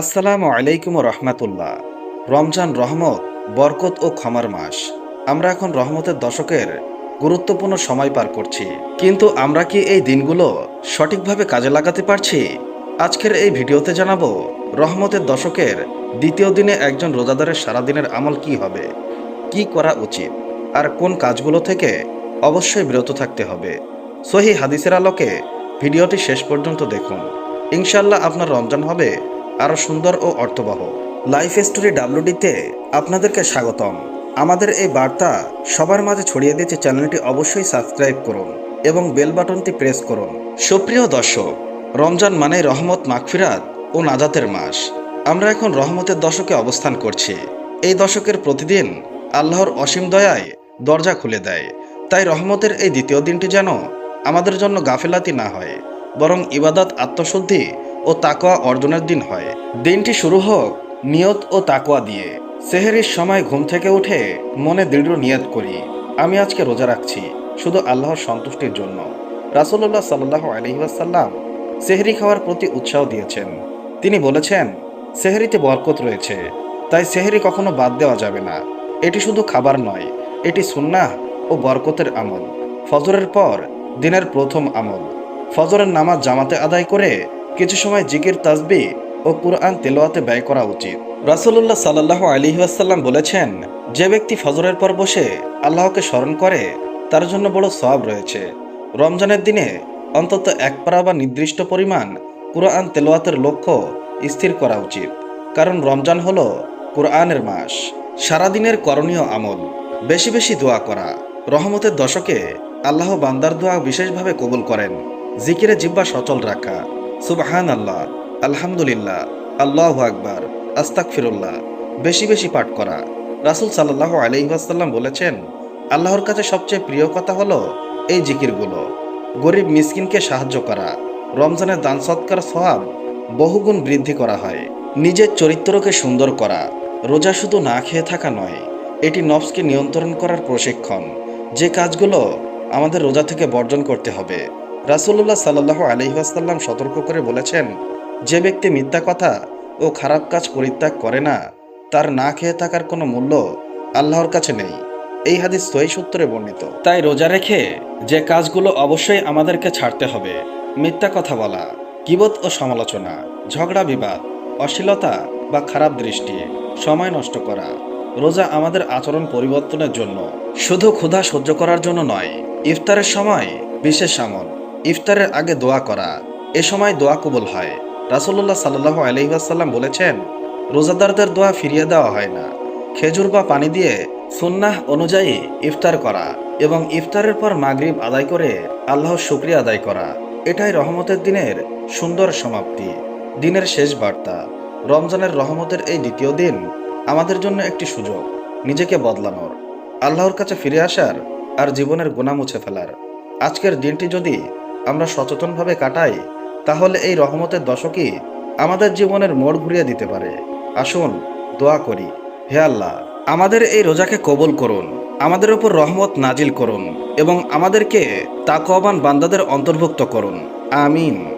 আসসালামু আলাইকুম রহমাতুল্লাহ। রমজান রহমত, বরকত ও ক্ষমার মাস। আমরা এখন রহমতের দশকের গুরুত্বপূর্ণ সময় পার করছি। কিন্তু আমরা কি এই দিনগুলো সঠিকভাবে কাজে লাগাতে পারছি? আজকের এই ভিডিওতে জানাব, রহমতের দশকের দ্বিতীয় দিনে একজন রোজাদারের সারাদিনের আমল কি হবে? কি করা উচিত? আর কোন কাজগুলো থেকে অবশ্যই বিরত থাকতে হবে? সহি হাদিসের আলোকে ভিডিওটি শেষ পর্যন্ত দেখুন। ইনশাল্লাহ আপনার রমজান হবে আরও সুন্দর ও অর্থবহ। লাইফ স্টোরি ডাব্লিউডিতে আপনাদেরকে স্বাগতম। আমাদের এই বার্তা সবার মাঝে ছড়িয়ে দিতে চ্যানেলটি অবশ্যই সাবস্ক্রাইব করুন এবং বেল বাটনটি প্রেস করুন। সুপ্রিয় দর্শক, রমজান মানে রহমত, মাগফিরাত ও নাজাতের মাস। আমরা এখন রহমতের দশকে অবস্থান করছি। এই দশকের প্রতিদিন আল্লাহর অসীম দয়ায় দরজা খুলে দেয়। তাই রহমতের এই দ্বিতীয় দিনটি যেন আমাদের জন্য গাফেলাতি না হয়, বরং ইবাদত আত্মশুদ্ধি ও তাকোয়া অর্জনের দিন হয়। দিনটি শুরু হোক নিয়ত ও তাকোয়া দিয়ে। সেহেরির সময় ঘুম থেকে উঠে মনে দৃঢ় নিয়ত করি। আমি আজকে রোজা রাখছি, শুধু আল্লাহর সন্তুষ্টির জন্য। রাসুল্লাহ সাল্লাহ আলহিহাসাল্লাম সেহরি খাওয়ার প্রতি উৎসাহ দিয়েছেন। তিনি বলেছেন, সেহরিতে বরকত রয়েছে, তাই সেহরি কখনো বাদ দেওয়া যাবে না। এটি শুধু খাবার নয়, এটি সুন্নাহ ও বরকতের আমল। ফজরের পর দিনের প্রথম আমল। ফজরের নামাজ জামাতে আদায় করে কিছু সময় জিকির তাসবি ও কুরআন তেলোয়াতে ব্যয় করা উচিত। রাসুল্লাহ সাল্লাহ আলিহাসাল্লাম বলেছেন, যে ব্যক্তি ফজরের পর বসে আল্লাহকে স্মরণ করে, তার জন্য বড় সওয়াব রয়েছে। রমজানের দিনে অন্তত এক পারা বা নির্দিষ্ট পরিমাণ কুরআন তেলোয়াতের লক্ষ্য স্থির করা উচিত। কারণ রমজান হল কুরআনের মাস। সারাদিনের করণীয় আমল। বেশি বেশি দোয়া করা। রহমতের দশকে আল্লাহ বান্দার দোয়া বিশেষভাবে কবুল করেন। জিকিরে জিব্বা সচল রাখা। সুবাহান আল্লাহ আলহামদুলিল্লাহ, আল্লাহ আকবার আস্তাক ফিরুল্লাহ বেশি বেশি পাঠ করা। রাসুল সাল্লাহ আলহিহাসাল্লাম বলেছেন, আল্লাহর কাছে সবচেয়ে প্রিয় কথা হলো এই জিকিরগুলো। গরিব মিসকিনকে সাহায্য করা, রমজানের দান সৎকার সহাব বহুগুণ বৃদ্ধি করা হয়। নিজের চরিত্রকে সুন্দর করা, রোজা শুধু না খেয়ে থাকা নয়, এটি নফসকে নিয়ন্ত্রণ করার প্রশিক্ষণ। যে কাজগুলো আমাদের রোজা থেকে বর্জন করতে হবে। রাসুল্লাহ সাল্লাহ আলহিহাসাল্লাম সতর্ক করে বলেছেন, যে ব্যক্তি মিথ্যা কথা ও খারাপ কাজ পরিত্যাগ করে না, তার না খেয়ে থাকার কোনো মূল্য আল্লাহর কাছে নেই। এই হাদিস সহি সূত্রে বর্ণিত। তাই রোজা রেখে যে কাজগুলো অবশ্যই আমাদেরকে ছাড়তে হবে, মিথ্যা কথা বলা কিবত ও সমালোচনা, ঝগড়া বিবাদ, অশ্লীলতা বা খারাপ দৃষ্টি, সময় নষ্ট করা, রোজা আমাদের আচরণ পরিবর্তনের জন্য, শুধু ক্ষুধা সহ্য করার জন্য নয়, ইফতারের সময় বিশেষ আমল ইফতারের আগে দোয়া করা। এ সময় দোয়া কবুল হয়। রাসুল্লাহ সাল্লাহ আলহিহাসাল্লাম বলেছেন, রোজাদারদের দোয়া ফিরিয়ে দেওয়া হয় না। খেজুর বা পানি দিয়ে সুন্নাহ অনুযায়ী ইফতার করা এবং ইফতারের পর মাগরিব আদায় করে আল্লাহর শুক্রিয়া আদায় করা। এটাই রহমতের দিনের সুন্দর সমাপ্তি, দিনের শেষ বার্তা। রমজানের রহমতের এই দ্বিতীয় দিন আমাদের জন্য একটি সুযোগ, নিজেকে বদলানোর। আল্লাহর কাছে ফিরে আসার আর জীবনের গুণা মুছে ফেলার। আজকের দিনটি যদি আমরা সচেতনভাবে কাটাই, তাহলে এই রহমতের দশকই আমাদের জীবনের মোড় ঘুরিয়ে দিতে পারে। আসুন, দোয়া করি। হে আল্লাহ, আমাদের এই রোজাকে কবল করুন, আমাদের উপর রহমত নাজিল করুন এবং আমাদেরকে তাকওয়াবান বান্দাদের অন্তর্ভুক্ত করুন। আমিন।